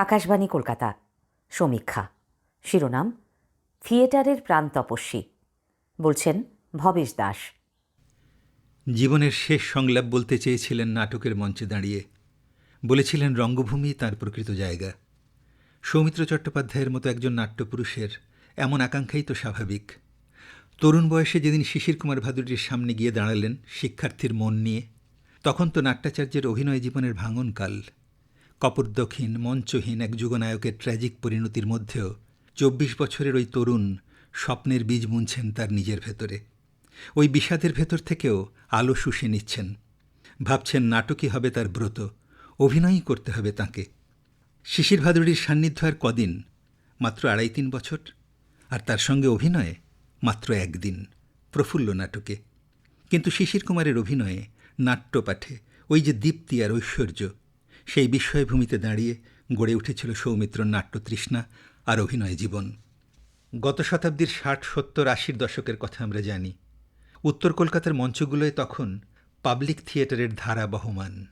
আকাশবাণী কলকাতা। সমীক্ষা। শিরোনাম, থিয়েটারের প্রাণ তপস্বী। বলছেন ভবেশ দাস। জীবনের শেষ সংলাপ বলতে চেয়েছিলেন নাটকের মঞ্চে দাঁড়িয়ে। বলেছিলেন রঙ্গভূমি তার প্রকৃত জায়গা। সৌমিত্র চট্টোপাধ্যায়ের মতো একজন নাট্যপুরুষের এমন আকাঙ্ক্ষাই তো স্বাভাবিক। তরুণ বয়সে যেদিন শিশির কুমার ভাদুরীর সামনে গিয়ে দাঁড়ালেন শিক্ষার্থীর মন নিয়ে, তখন তো নাট্যাচার্যের অভিনয় জীবনের ভাঙনকাল। কপর্দক্ষীণ মঞ্চহীন এক যুগনায়কের ট্র্যাজিক পরিণতির মধ্যেও চব্বিশ বছরের ওই তরুণ স্বপ্নের বীজ বুনছেন তার নিজের ভেতরে। ওই বিষাদের ভেতর থেকেও আলো শুষে নিচ্ছেন। ভাবছেন নাটকই হবে তার ব্রত, অভিনয়ই করতে হবে তাকে। শিশির ভাদুড়ির সান্নিধ্য আর কদিন? মাত্র আড়াই তিন বছর? আর তার সঙ্গে অভিনয়ে মাত্র একদিন, প্রফুল্ল নাটকে। কিন্তু শিশির কুমারের অভিনয়ে নাট্যপাঠে ওই যে দীপ্তি আর ঐশ্বর্য সেই বিস্ময়ভূমিতে দাঁড়িয়ে গড়ে উঠেছিল সৌমিত্র নাট্যতৃষ্ণা আর অভিনয় জীবন। গত শতাব্দীর ষাট, সত্তর, আশির দশকের কথা আমরা জানি। উত্তর কলকাতার মঞ্চগুলোয় তখন পাবলিক থিয়েটারের ধারা বহমান।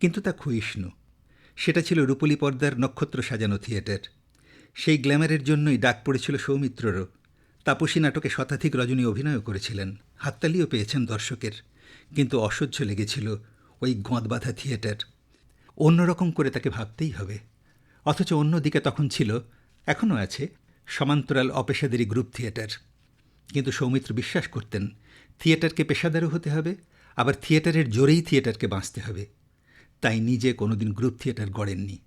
কিন্তু তা ক্ষয়িষ্ণু। সেটা ছিল রূপলী পর্দার নক্ষত্র সাজানো থিয়েটার। সেই গ্ল্যামারের জন্যই ডাক পড়েছিল সৌমিত্ররও। তাপসী নাটকে শতাধিক রজনী অভিনয়ও করেছিলেন। হাততালিও পেয়েছেন দর্শকের। কিন্তু অসহ্য লেগেছিল ওই গঁদবাঁধা থিয়েটার। অন্যরকম করে তাকে ভাবতেই হবে। অথচ অন্যদিকে তখন ছিল, এখনও আছে, সমান্তরাল অপেশাদারি গ্রুপ থিয়েটার। কিন্তু সৌমিত্র বিশ্বাস করতেন, থিয়েটারকে পেশাদারও হতে হবে, আবার থিয়েটারের জোরেই থিয়েটারকে বাঁচতে হবে। তাই নিজে কোনোদিন গ্রুপ থিয়েটার গড়েননি।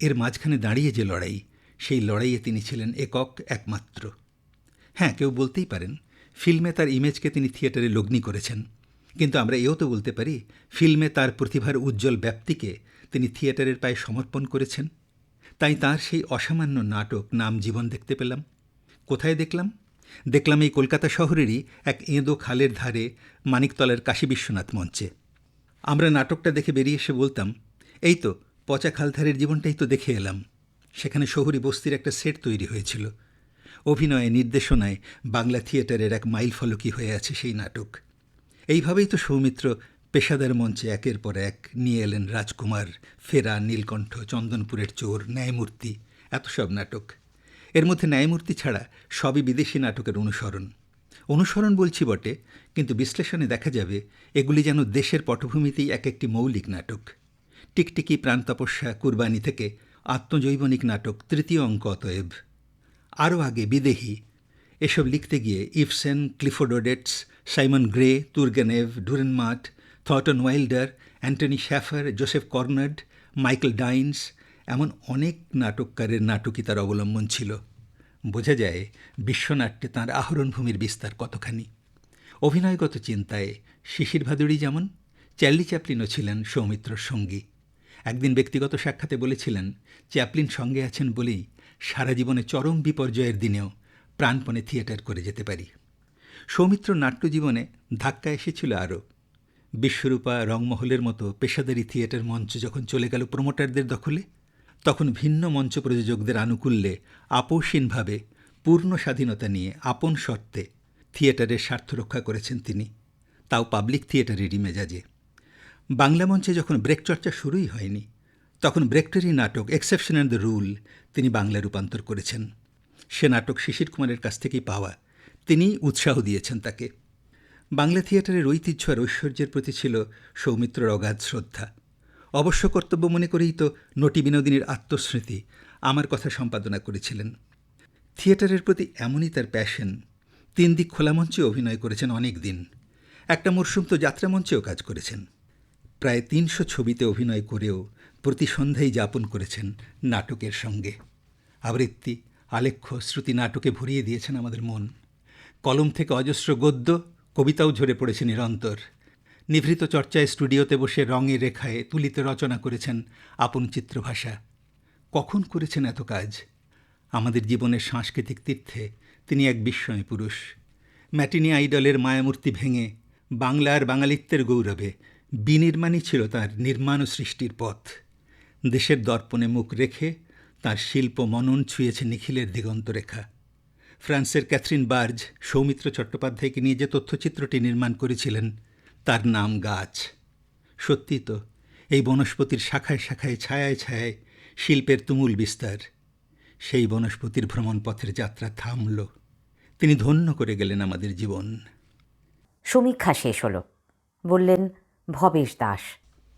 এর মাঝখানে দাঁড়িয়ে যে লড়াই, সেই লড়াইয়ে তিনি ছিলেন একক একমাত্র। হ্যাঁ কেউ বলতেই পারেন, ফিল্মে তার ইমেজকে তিনি থিয়েটারে লগ্নি করেছেন। কিন্তু আমরা এও তো বলতে পারি, ফিল্মে তার প্রতিভার উজ্জ্বল ব্যাপ্তিকে তিনি থিয়েটারের পায়ে সমর্পণ করেছেন। তাই তার সেই অসামান্য নাটক নাম জীবন দেখতে পেলাম। কোথায় দেখলাম? দেখলাম এই কলকাতা শহরেরই এক এঁদো খালের ধারে মানিকতলার কাশী বিশ্বনাথ মঞ্চে। আমরা নাটকটা দেখে বেরিয়ে এসে বলতাম, এই তো, পচা খালধারের জীবনটাই তো দেখে এলাম। সেখানে শহরী বস্তির একটা সেট তৈরি হয়েছিল। অভিনয়ে, নির্দেশনায় বাংলা থিয়েটারের এক মাইল ফলকই হয়ে আছে সেই নাটক। এইভাবেই তো সৌমিত্র পেশাদার মঞ্চে একের পর এক নিয়ে এলেন রাজকুমার, ফেরা, নীলকণ্ঠ, চন্দনপুরের চোর, ন্যায়মূর্তি, এত সব নাটক। এর মধ্যে ন্যায়মূর্তি ছাড়া সবই বিদেশি নাটকের অনুসরণ। অনুসরণ বলছি বটে, কিন্তু বিশ্লেষণে দেখা যাবে এগুলি যেন দেশের পটভূমিতেই এক একটি মৌলিক নাটক। টিকটিকি, প্রাণ তপস্যা, কুরবানি থেকে আত্মজৈবনিক নাটক, তৃতীয় অঙ্ক অতএব। আরও আগে বিদেহী। এসব লিখতে গিয়ে Ibsen, Clifford Odets Simon Gray Turgenev Durrenmatt থটন Wilder Anthony Shaffer Joseph Conrad Michael Dines এমন অনেক নাটককারের নাটকই তার অবলম্বন ছিল। বোঝা যায় বিশ্বনাট্যে তাঁর আহরণভূমির বিস্তার কতখানি। অভিনয়গত চিন্তায় শিশির ভাদুড়ি যেমন চ্যার্লি চ্যাপলিনও ছিলেন সৌমিত্রর সঙ্গী। একদিন ব্যক্তিগত সাক্ষাতে বলেছিলেন, চ্যাপলিন সঙ্গে আছেন বলেই সারা জীবনে চরম বিপর্যয়ের দিনেও প্রাণপণে থিয়েটার করে যেতে পারি। সৌমিত্র নাট্যজীবনে ধাক্কা এসেছিল আরও। বিশ্বরূপা রংমহলের মতো পেশাদারি থিয়েটার মঞ্চ যখন চলে গেল প্রমোটারদের দখলে, তখন ভিন্ন মঞ্চ প্রযোজকদের আনুকূল্যে আপোষহীনভাবে পূর্ণ স্বাধীনতা নিয়ে আপন শর্তে থিয়েটারের স্বার্থ রক্ষা করেছেন তিনি। তাও পাবলিক থিয়েটারেরই মেজাজে বাংলা মঞ্চে যখন ব্রেক চর্চা শুরুই হয়নি, তখন ব্রেকটারি নাটক এক্সেপশন অ্যান্ড দ্য রুল তিনি বাংলা রূপান্তর করেছেন। সে নাটক শিশির কুমারের কাছ থেকেই পাওয়া তিনি উৎসাহ দিয়েছেন তাকে। বাংলা থিয়েটারের ঐতিহ্য আর ঐশ্বর্যের প্রতি ছিল সৌমিত্রর অগাধ শ্রদ্ধা। অবশ্য কর্তব্য মনে করেই তো নটি বিনোদিনীর আত্মস্মৃতি আমার কথা সম্পাদনা করেছিলেন। থিয়েটারের প্রতি এমনই তার প্যাশন। তিন দিক খোলা মঞ্চে অভিনয় করেছেন অনেক দিন। একটা মরশুম তো যাত্রা মঞ্চেও কাজ করেছেন। প্রায় তিনশো ছবিতে অভিনয় করেও প্রতি সন্ধ্যায় যাপন করেছেন নাটকের সঙ্গে। আবৃত্তি, আলেখ্য, শ্রুতি নাটকে ভরিয়ে দিয়েছেন আমাদের মন। কলম থেকে অজস্র গদ্য, কবিতাও ঝরে পড়েছে নিরন্তর। নিভৃত চর্চায় স্টুডিওতে বসে রঙে রেখায় তুলিতে রচনা করেছেন আপন চিত্রভাষা। কখন করেছেন এত কাজ? আমাদের জীবনের সাংস্কৃতিক তীর্থে তিনি এক বিস্ময় পুরুষ। ম্যাটিনি আইডলের মায়ামূর্তি ভেঙে বাংলার বাঙালিত্বের গৌরবে বিনির্মাণই ছিল তার নির্মাণ সৃষ্টির পথ। দেশের দর্পণে মুখ রেখে তার শিল্প মনন ছুঁয়েছে নিখিলের দিগন্তরেখা। ফ্রান্সের ক্যাথরিন বার্জ সৌমিত্র চট্টোপাধ্যায়কে নিয়ে যে তথ্যচিত্রটি নির্মাণ করেছিলেন, তার নাম গাছ। সত্যি তো, এই বনস্পতির শাখায় শাখায় ছায়ায় ছায়ায় শিল্পের তুমুল বিস্তার। সেই বনস্পতির ভ্রমণ পথের যাত্রা থামল। তিনি ধন্য করে গেলেন আমাদের জীবন। সমীক্ষা শেষ হলো। বললেন, ভবেশ দাস।